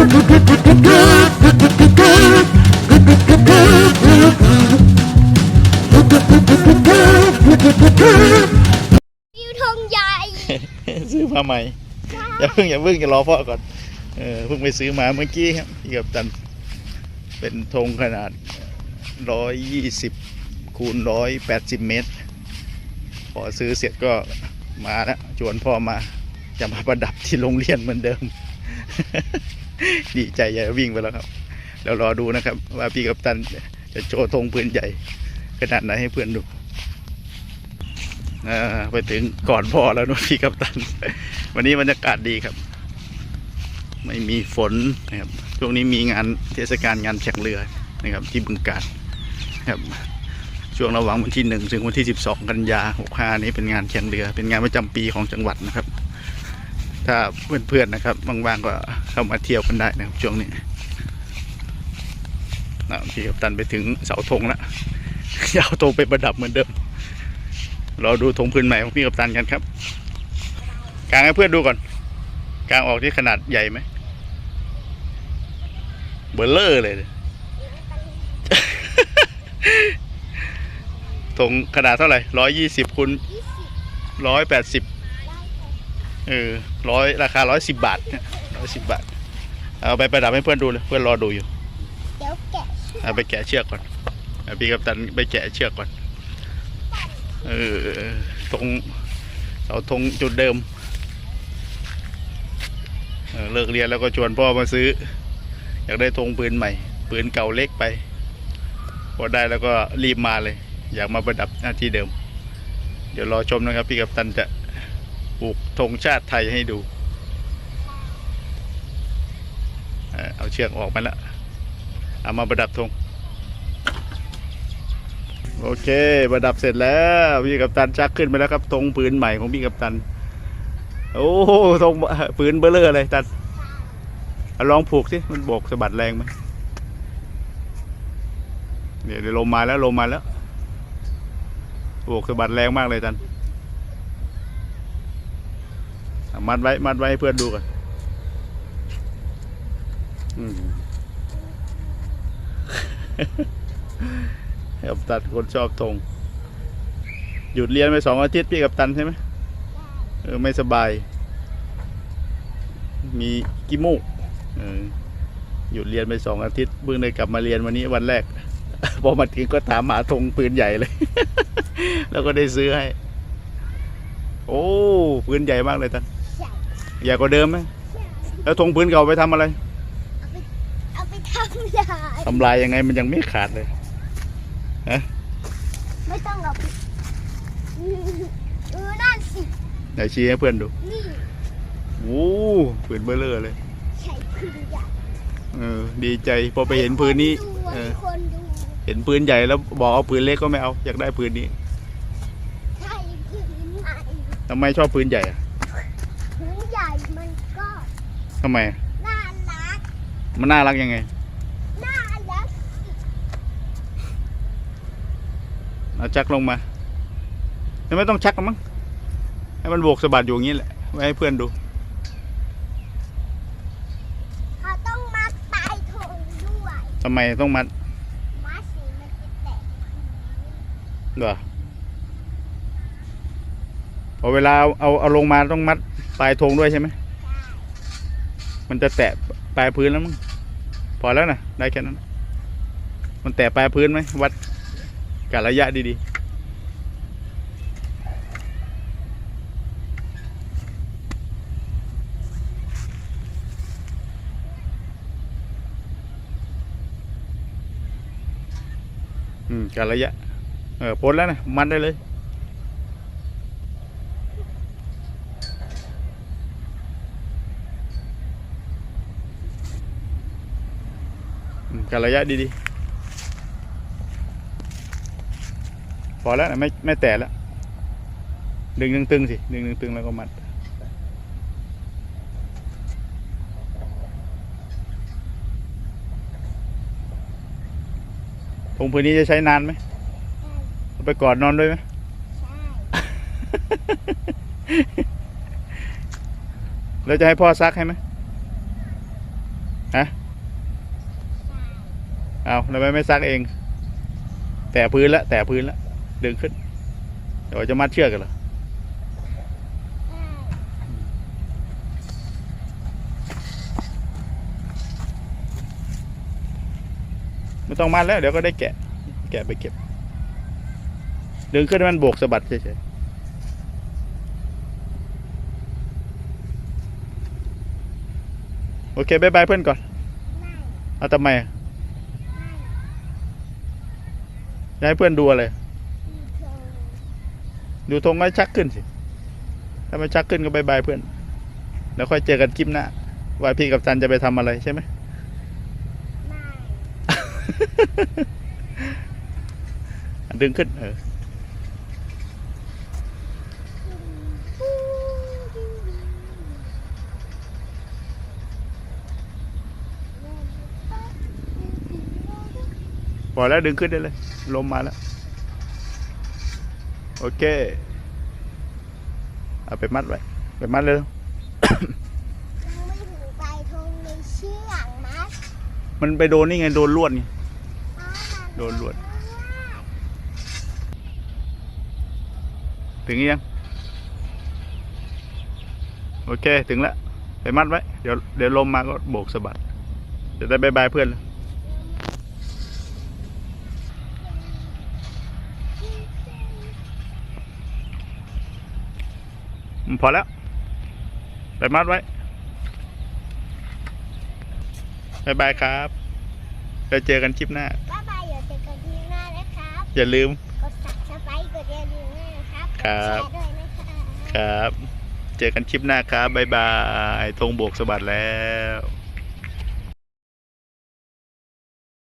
วิวทงใหญ่ ซื้อมาใหม่อย่าเพิ่งอย่าเพิ่งจะรอพ่อก่อนเออเพิ่งไปซื้อมาเมื่อกี้ครับพี่กับตัน เป็นธงขนาดร้อยยี่สิบคูณร้อยแปดสิบเมตร พอซื้อเสร็จก็มาแล้วชวนพ่อมาจะมาประดับที่โรงเรียนเหมือนเดิม ดีใจใหญ่วิ่งไปแล้วครับแล้วรอดูนะครับ ว่าพี่กับตันจะโชว์ธงปืนใหญ่ขนาดไหนให้เพื่อนดูอไปถึงก่อนพ่อแล้วนะพี่กับตัน วันนี้บรรยากาศดีครับ ไม่มีฝนนะครับช่วงนี้มีงานเทศกาลงานแข่งเรือนะครับ ที่บึงกาฬครับช่วงระหว่างวันที่หนึ่งถึงวันที่สิบสองกันยาหกห้านี้เป็นงานแข่งเรือ เป็นงานประจำปีของจังหวัดนะครับ ถ้าเพื่อนๆนะครับว่างๆก็เข้ามาเที่ยวกันได้นะครับช่วงนี้นะพี่กัปตันไปถึงเสาธงแล้วยาวธงไปประดับเหมือนเดิมเราดูธงพื้นใหม่ของพี่กัปตันกันครับกางให้เพื่อนดูก่อนกางออกที่ขนาดใหญ่ไหมเบลเลอร์เลยธงขนาดเท่าไหร่ร้อยยี่สิบคูณร้อยแปดสิบ เออร้อยราคาร้อยสิบบาทร้อยสิบบาท เอาไปประดับให้เพื่อนดูเลยเพื่อนรอดูอยู่เดี๋ยวแกะเอาไปแกะเชือกก่อนเอาพี่กัปตันไปแกะเชือกก่อนเออตรงเสาธงจุดเดิมเออเลิกเรียนแล้วก็ชวนพ่อมาซื้อ อยากได้ธงปืนใหม่ปืนเก่าเล็กไปพอได้แล้วก็รีบมาเลย อยากมาประดับหน้าที่เดิม เดี๋ยวรอชมนะครับ พี่กัปตันจะ ปลูกธงชาติไทยให้ดู เอาเชือกออกมาแล้ว เอามาประดับธง โอเค ประดับเสร็จแล้ว พี่กัปตันชักขึ้นไปแล้วครับธงปืนใหม่ของพี่กัปตัน โอ้ธงปืนเบลเลอร์เลยตันลองผูกสิ มันโบกสะบัดแรงไหมเดี๋ยวเดี๋ยวลมมาแล้วลมมาแล้วโบกสะบัดแรงมากเลยตันเอา มัดไว้ มัดไว้ให้เพื่อนดูก่อนอืมกับตันคนชอบธงหยุดเรียนไปสองอาทิตย์พี่กับตันใช่ไหมเออไม่สบาย มีกิมูกเออหยุดเรียนไปสองอาทิตย์เพิ่งได้กลับมาเรียนวันนี้วันแรก พอมาถึงก็ถามหมาธงปืนใหญ่เลย แล้วก็ได้ซื้อให้ โอ้ปืนใหญ่มากเลยตัน ใหญ่ใหญ่กว่าเดิมไหมแล้วธงปืนเก่าไปทำอะไร เอาไปทำยาทำลายยังไงมันยังไม่ขาดเลยไม่ต้องเอาไปดูนั่นสิไหนชี้ให้เพื่อนดูนี่โอ้ปืนเบลเลอร์เลยใช่พื้นใหญ่เออดีใจพอไปเห็นปืนนี้เอให้อคนดูเห็นปืนใหญ่แล้วบอกเอาปืนเล็กก็ไม่เอาอยากได้ปืนนี้ใช่พื้นใหญ่ทำไมชอบปืนใหญ่อะพื้นใหญ่มันก็ ทำไมอะน่ารัก มันน่ารักยังไง น่ารักเอาชักลงมาไม่ต้องชักหรอกมั้ง ให้มันโบกสะบัดอยู่อย่างนี้แหละ ไว้ให้เพื่อนดู เขาต้องมัดปลายธงด้วยทำไมต้องมัด มัดสีมันจะแตกเหรอพอเวลาเอาเอาลงมาต้องมัดปลายธงด้วยใช่ไหมได้ มันจะแตะปลายพื้นแล้วมั้งพอแล้วนะได้แค่นั้น มันแตะปลายพื้นไหมวัดกะระยะดีๆอืมกะระยะ เออพ้นแล้วนะ มัดได้เลย กะระยะดีๆ พอแล้วนะไม่ไม่แตะแล้ว ดึงตึงๆสิ ดึงตึงๆแล้วก็มัดธงพื้นนี้จะใช้นานไหมเอาไปกอดนอนด้วยไหมใช่แล้วจะให้พ่อซักให้ไหม ฮะ เอาทำไมไม่ซักเอง แต่พื้นละแต่พื้นละดึงขึ้น เดี๋ยวจะมัดเชือกกันเหรอไม่ต้องมัดแล้ว เดี๋ยวก็ได้แกะ แกะไปเก็บ ดึงขึ้นมันโบกสะบัดเฉยๆโอเคบายบายเพื่อนก่อนเอาทำไมอะ ไม่ จะให้เพื่อนดูอะไรมีเธอดูธงก็ชักขึ้นสิ ถ้าไม่ชักขึ้นก็บายบายเพื่อน แล้วค่อยเจอกันคลิปหน้า ว่าพี่กับจันจะไปทำอะไรใช่ไหมไม่ดึงขึ้นเออ อแล้วดึงขึ้นได้เลย ลมมาแล้ว โอเค เอาไปมัดไว้ ไปมัดเลย ยังไม่ถึงปลายธงในเชือกมัดมันไปโดนนี่ไง โดนลวดไงอ๋อมัโดนลวด ถึงยัง โอเค ถึงแล้ว ไปมัดไว้ เดี๋ยวเดี๋ยวลมมาก็โบกสะบัด จะได้บายบายเพื่อนแล้วอืม พอแล้วไปมัดไว้บายบายครับเราเจอกันคลิปหน้าบ๊ายบายเดี๋ยวเจอกันที่หน้านะครับ อย่าลืม กด subscribe กดกระดิ่งด้วยนะครับครับกดแชร์ด้วยนะคะครับ เจอกันคลิปหน้าครับบ๊ายบายธงโบกสะบัดแล้ว